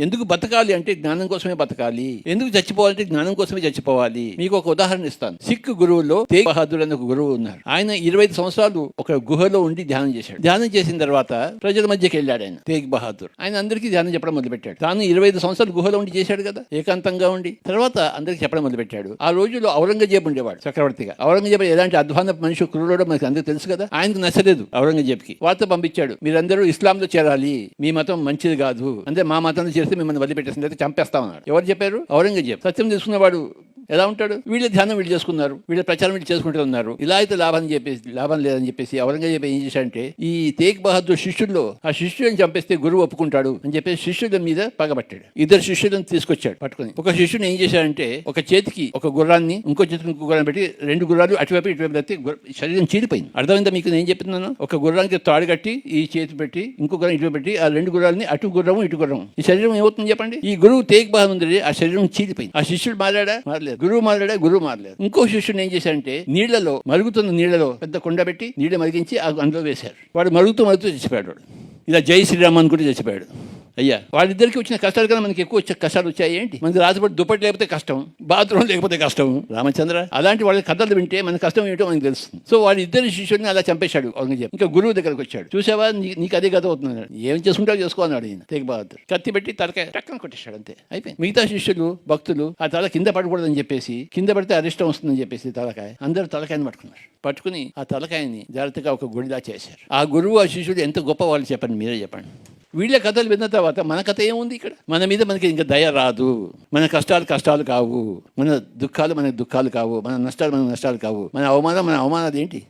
ఎందుకు బతకాలి అంటే జ్ఞానం కోసమే బతకాలి? ఎందుకు చచ్చిపోవాలంటే జ్ఞానం కోసమే చచ్చిపోవాలి? మీకు ఒక ఉదాహరణ ఇస్తాను. సిక్ గురువులో తేగ్ బహదూర్ అనే ఒక గురువు ఉన్నారు. ఆయన ఇరవై ఐదు సంవత్సరాలు ఒక గుహలో ఉండి ధ్యానం చేశాడు. ధ్యానం చేసిన తర్వాత ప్రజల మధ్యకి వెళ్ళాడు ఆయన తేగ్ బహదూర్. ఆయన అందరికీ ధ్యానం చెప్పడం మొదలుపెట్టాడు. తాను ఇరవై ఐదు సంవత్సరాలు గుహలో ఉండి చేశాడు కదా ఏకాంతంగా ఉండి. తర్వాత అందరికి చెప్పడం మొదలుపెట్టాడు. ఆ రోజుల్లో ఔరంగజేబు ఉండేవాడు చక్రవర్తిగా ఔరంగజేబు ఎలాంటి అధ్వాన మనిషి క్రూరుడో మనకి అందరికీ తెలుసు కదా. ఆయనకు నచ్చలేదు ఔరంగజేబుకి. వార్త పంపించాడు మీరందరూ ఇస్లాంలో చేరాలి. మీ మతం మంచిది కాదు. అంటే మా మతంలో చేస్తే మిమ్మల్ని వదిలిపెట్టేసింది. అయితే చంపేస్తామన్నాడు. ఎవరు చెప్పారు? ఔరంగజేబ్. సత్యం తీసుకున్నవాడు ఎలా ఉంటాడు? వీళ్ళ ధ్యానం వీళ్ళు చేసుకున్నారు. వీళ్ళ ప్రచారం వీళ్ళు చేసుకుంటూ ఉన్నారు. ఇలా అయితే లాభం చెప్పేసి లాభం లేదని చెప్పేసి ఔరంగజేబ్ ఏం చేశాడంటే ఈ తేగ్ బహదూర్ శిష్యుల్లో ఆ శిష్యుని చంపేస్తే గురువు ఒప్పుకుంటాడు అని చెప్పేసి శిష్యుల మీద పగబట్టాడు. ఇద్దరు శిష్యులను తీసుకొచ్చాడు పట్టుకొని. ఒక శిష్యుని ఏం చేశాడంటే ఒక చేతికి ఒక గుర్రాన్ని ఇంకో చేతికి ఇంకో గుర్రాన్ని పెట్టి రెండు గుర్రాలు అటువైపు ఇటువైపు పెట్టి శరీరం చీలిపోయింది. అర్థమైందా మీకు నేను చెప్తున్నాను? ఒక గుర్రానికి తాడు కట్టి ఈ చేతి పెట్టి ఇంకో గుర్రం ఇటు పెట్టి ఆ రెండు గుర్రాలని అటు గుర్రం ఇటు గుర్రం ఈ శరీరం ఏమవుతుంది చెప్పండి? ఈ గురువు తేగ్ బహదూర్ ఆ శరీరం చీలిపోయింది. ఆ శిష్యుడు మారాడా? మారలేదు. గురువు మారలేడా గురువు మారలేదు. ఇంకో శిష్యుడు ఏం చేశాడంటే నీళ్ళలో మరుగుతున్న నీళ్ళలో పెద్ద కొండ పెట్టి నీళ్ళు మరిగించి ఆ అందులో వేశారు. వాడు మరుగుతూ మరుగుతూ చచ్చిపోయాడు వాడు. ఇలా జై శ్రీరామ్ అనుకుంటూ చచ్చిపోయాడు. అయ్యా వాళ్ళిద్దరికి వచ్చిన కష్టాలు కదా మనకి ఎక్కువ వచ్చే కష్టాలు వచ్చాయి ఏంటి? మనకి రాత్రిపూట దుప్పటి లేకపోతే కష్టం బాత్రూమ్ లేకపోతే కష్టం. రామచంద్ర? అలాంటి వాళ్ళ కథలు వింటే మన కష్టం ఏంటో మనకి తెలుస్తుంది. సో వాళ్ళ ఇద్దరు శిష్యుడిని అలా చంపేశాడు ఔరంగజేబు. ఇంకా గురువు దగ్గరకు వచ్చాడు. చూసావా? నీకు అదే కథ అవుతుంది ఏం చేసుకుంటావు? చేసుకో అన్నాడు ఈయన. తేగ్ బహదూర్ కత్తి పెట్టి తలకాయ టక్కన కొట్టేశాడు అంతే. అయిపోయింది. మిగతా శిష్యులు భక్తులు ఆ తల కింద పడకూడదని చెప్పేసి కింద పడితే అరిష్టం వస్తుందని చెప్పేసి తలకాయ అందరూ తలకాయని పట్టుకున్నారు. పట్టుకుని ఆ తలకాయని జాగ్రత్తగా ఒక గుడిలా చేశారు. ఆ గురువు ఆ శిష్యుడు ఎంత గొప్ప వాళ్ళు చెప్పండి మీరే చెప్పండి. వీళ్ళ కథలు విన్న తర్వాత మన కథ ఏముంది ఇక్కడ? మన మీద మనకి ఇంకా దయ రాదు. మన కష్టాలు కష్టాలు కావు. మన దుఃఖాలు మన దుఃఖాలు కావు. మన నష్టాలు మన నష్టాలు కావు. మన అవమానం మన అవమానాలు ఏంటి?